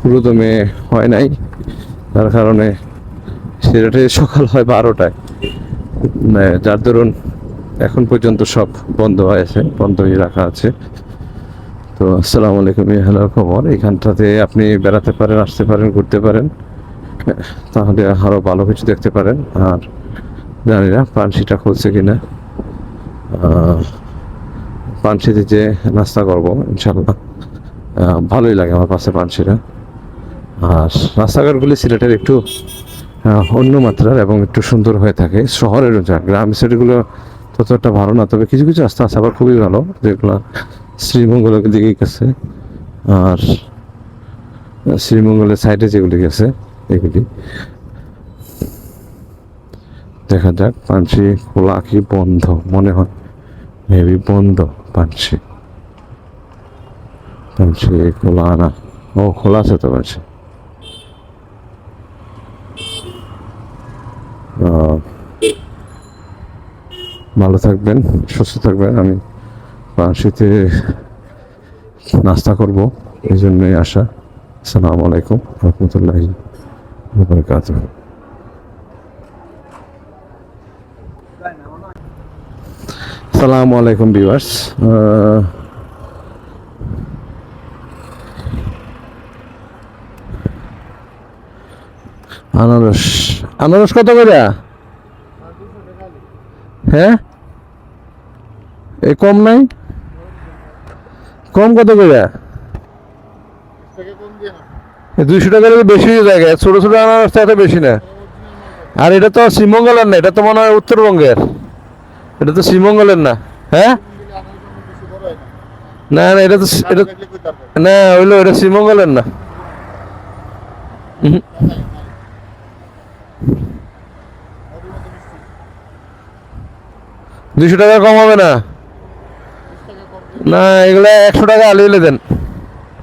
পুরোদমে হয় নাই। তার কারণে সিলেটে সকাল হয় বারোটায়। যার দরুন এখন পর্যন্ত সব বন্ধ হয়েছে বন্ধই রাখা আছে। তো আসসালামু আলাইকুম হ্যালো খবর। এখানটাতে আপনি বেড়াতে পারেন, আসতে পারেন, ঘুরতে পারেন। তাহলে আরও ভালো কিছু দেখতে পারেন। আর জানি না পানসিটা খুলছে কি না পানসিতে যে নাস্তা করব ইনশাল্লাহ ভালোই লাগে আমার পাশে পানসিরা আর রাস্তাঘাটগুলি সিলেটের একটু অন্য মাত্রার এবং একটু সুন্দর হয়ে থাকে। শহরের যা গ্রাম সাইডগুলো ততটা ভালো না, তবে কিছু কিছু রাস্তা আছে আবার খুবই ভালো, যেগুলো শ্রীমঙ্গলের দিকে গেছে। আর শ্রীমঙ্গলের সাইডে যেগুলি গেছে, এগুলি। দেখা যাক পাঞ্চি খোলা কি বন্ধ, মনে হয় মেবি বন্ধ পাঞ্চি পাঞ্চি খোলা না। ও, খোলা আছে তো পাঞ্চি ভালো থাকবেন, সুস্থ থাকবেন। আমি পাঞ্চিতে নাস্তা করব, এই জন্যই আসা। আসসালামু আলাইকুম রহমতুল্লাহ বরকাতুহ সালামু আলাইকুম ভিউয়ার্স। আনারস আনারস কত করে? হ্যাঁ? এ কম নাই? কম কত করে? দুইশো টাকার বেশি জায়গায় ছোট ছোট আনারস এত বেশি না। আর এটা তো শ্রীমঙ্গলের না, এটা তো মনে হয় উত্তরবঙ্গের। এটা তো শ্রীমঙ্গলের না। হ্যাঁ? না না, এটা তো এটা না, হইল, এটা শ্রীমঙ্গলের না। দুইশো টাকা কম হবে না। না এগুলো একশো টাকা আলিয়ে দেন।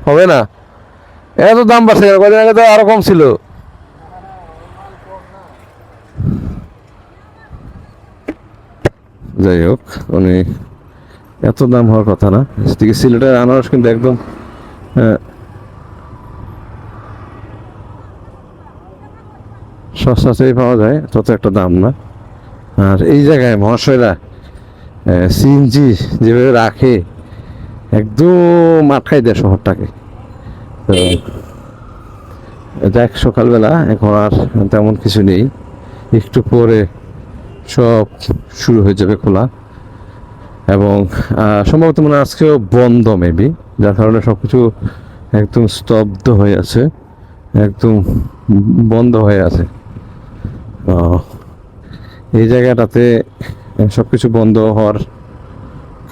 হবে না। এত দাম বাড়ছে? কদিন আগে তো আরও কম ছিল। যাই হোক মানে এত দাম হওয়ার কথা না। এদিকে সিলেটের আনারস কিন্তু একদম আহ, সস্তাতেই পাওয়া যায় তত একটা দাম না। আর এই জায়গায় মহাশয়রা সিএনজি যেভাবে রাখে, একদম আটকাই দেয় শহরটাকে। তো দেখ সকালবেলা এখন আর তেমন কিছু নেই। একটু পরে সব শুরু হয়ে যাবে খোলা। এবং সম্ভবত মনে আজকেও বন্ধ মেবি যার কারণে সব কিছু একদম স্তব্ধ হয়ে আছে, একদম বন্ধ হয়ে আছে। এই জায়গাটাতে সব কিছু বন্ধ হওয়ার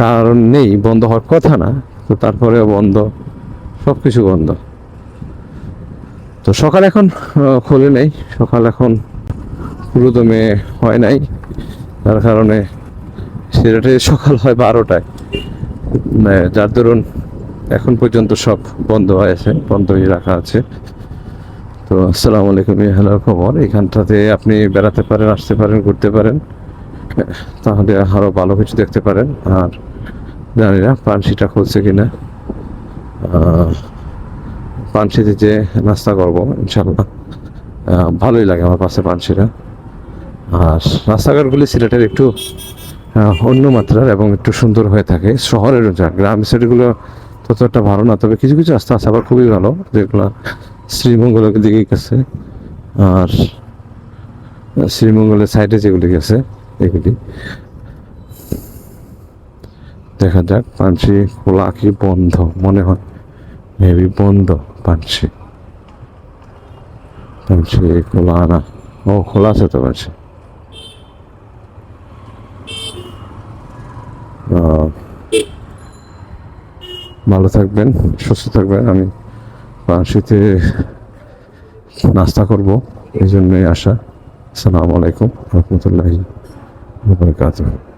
কারণ নেই, বন্ধ হওয়ার কথা না, তো তারপরেও বন্ধ সব কিছু বন্ধ। তো সকাল এখন খোলে নেই, সকাল এখন পুরোদমে হয় নাই তার কারণে সিলেটে সকাল হয় বারোটায়। মানে যার দরুন এখন পর্যন্ত সব বন্ধ হয়েছে বন্ধই রাখা আছে। তো আসসালামু আলাইকুম হ্যালো খবর। এখানটাতে আপনি বেড়াতে পারেন, আসতে পারেন, ঘুরতে পারেন। তাহলে আরও ভালো কিছু দেখতে পারেন। আর জানি না, পানসিটা খুলছে কিনা। পানসিতে যে নাস্তা করব ইনশাল্লাহ ভালোই লাগে আমার পাশে পানসিরা আর রাস্তাঘাটগুলি সিলেটের একটু অন্য মাত্রার এবং একটু সুন্দর হয়ে থাকে। শহরের গ্রাম সাইডগুলো ততটা ভালো না, তবে কিছু কিছু রাস্তা আছে আবার খুবই ভালো, যেগুলো শ্রীমঙ্গলের দিকে গেছে। আর শ্রীমঙ্গলের সাইডে যেগুলি গেছে এগুলি দেখা যাক পাঞ্চি খোলা কি বন্ধ? মনে হয় মেবি বন্ধ পাঞ্চি পাঞ্চি খোলা না। ও খোলা আছে তো আহ, ভালো থাকবেন সুস্থ থাকবেন। আমি পানসিতে নাস্তা করব। এই জন্যই আসা। আসসালামু আলাইকুম রহমতুল্লাহি। Obrigado.